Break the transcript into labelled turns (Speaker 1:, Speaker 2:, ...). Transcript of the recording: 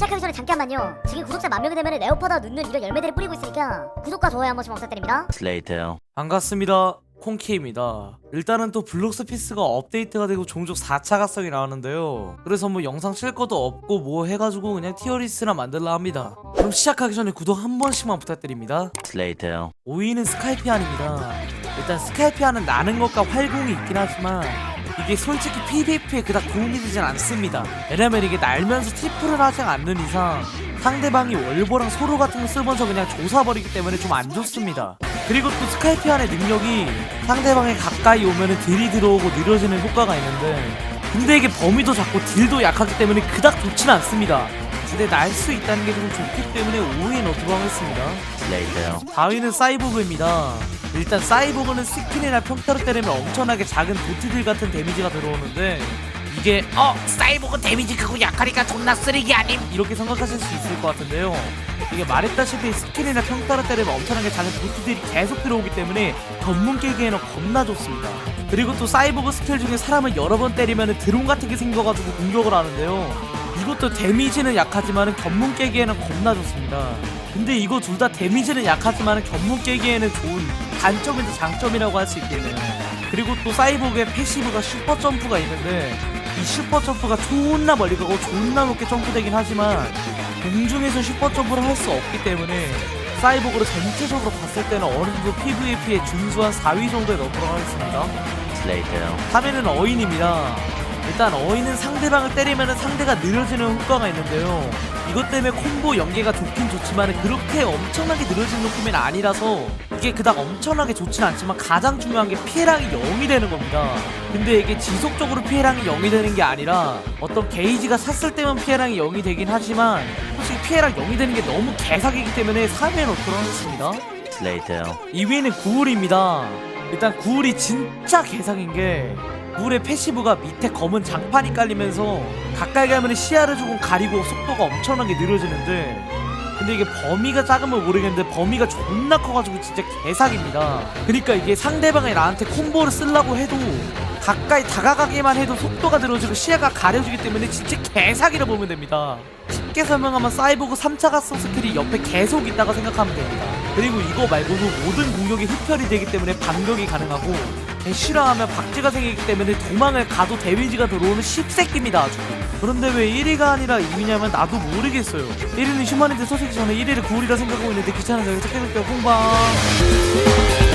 Speaker 1: 시작하기 전에 잠깐만요. 지금 구독자 만 명이 되면 네오파다 눕는 이런 열매들을 뿌리고 있으니까 구독과 좋아요 한 번씩만 부탁드립니다.
Speaker 2: Later.
Speaker 3: 반갑습니다. 콩키입니다. 일단은 또 블록스피스가 업데이트가 되고 종족 4차 각성이 나왔는데요. 그래서 뭐 영상 칠 것도 없고 뭐 해가지고 그냥 티어리스나 만들라 합니다. 그럼 시작하기 전에 구독 한 번씩만 부탁드립니다.
Speaker 2: Later.
Speaker 3: 5위는 스카이피안입니다. 일단 스카이피안은 나는 것과 활공이 있긴 하지만 이게 솔직히 PVP에 그닥 도움이 되진 않습니다. 왜냐면 이게 날면서 트리플을 하지 않는 이상 상대방이 월보랑 소로 같은 거 쓰면서 그냥 조사버리기 때문에 좀 안 좋습니다. 그리고 또 스카이피안의 능력이 상대방이 가까이 오면은 딜이 들어오고 느려지는 효과가 있는데 근데 이게 범위도 작고 딜도 약하기 때문에 그닥 좋진 않습니다. 근데 날 수 있다는 게 좀 좋기 때문에 5위에 넣도록 하겠습니다.
Speaker 2: Later.
Speaker 3: 4위는 사이보그입니다. 일단 사이보그는 스킨이나 평타로 때리면 엄청나게 작은 도트들 같은 데미지가 들어오는데 이게 어 사이보그 데미지 크고 약하니까 존나 쓰레기 아님 이렇게 생각하실 수 있을 것 같은데요. 이게 말했다시피 스킨이나 평타로 때리면 엄청나게 작은 도트들이 계속 들어오기 때문에 전문 깨기에는 겁나 좋습니다. 그리고 또 사이보그 스킬 중에 사람을 여러 번 때리면 드론 같은 게 생겨가지고 공격을 하는데요. 이것도 데미지는 약하지만은 견문 깨기에는 겁나 좋습니다. 근데 이거 둘 다 데미지는 약하지만은 견문 깨기에는 좋은 단점인데 장점이라고 할 수 있겠네요. 그리고 또 사이보그의 패시브가 슈퍼 점프가 있는데 이 슈퍼 점프가 존나 멀리 가고 존나 높게 점프되긴 하지만 공중에서 슈퍼 점프를 할 수 없기 때문에 사이보그를 전체적으로 봤을 때는 어느 정도 PVP에 준수한 4위 정도에 넣도록 하겠습니다.
Speaker 2: Later.
Speaker 3: 3위는 어인입니다. 일단 어인은 상대방을 때리면 상대가 느려지는 효과가 있는데요. 이것 때문에 콤보 연계가 좋긴 좋지만 그렇게 엄청나게 느려지는 느낌은 아니라서 이게 그닥 엄청나게 좋진 않지만 가장 중요한 게 피해량이 0이 되는 겁니다. 근데 이게 지속적으로 피해량이 0이 되는 게 아니라 어떤 게이지가 샀을 때만 피해량이 0이 되긴 하지만 솔직히 피해량 0이 되는 게 너무 개사기이기 때문에 3위에 넣도록 하겠습니다.
Speaker 2: Later.
Speaker 3: 2위는 구울입니다. 일단 구울이 진짜 개사기인 게 구울의 패시브가 밑에 검은 장판이 깔리면서 가까이 가면 시야를 조금 가리고 속도가 엄청나게 느려지는데 근데 이게 범위가 작으면 모르겠는데 범위가 존나 커가지고 진짜 개사기입니다. 그러니까 이게 상대방이 나한테 콤보를 쓰려고 해도 가까이 다가가기만 해도 속도가 늘어지고 시야가 가려지기 때문에 진짜 개사기를 보면 됩니다. 쉽게 설명하면 사이보그 3차 가성 스킬이 옆에 계속 있다가 생각하면 됩니다. 그리고 이거 말고도 모든 공격이 흡혈이 되기 때문에 반격이 가능하고 싫어하면 박쥐가 생기기 때문에 도망을 가도 데미지가 들어오는 씹새끼입니다 아주. 그런데 왜 1위가 아니라 2위냐면 나도 모르겠어요. 1위는 휴머니드 소식이 저는 1위를 9위라 생각하고 있는데 귀찮은 저희 택배국대 홍방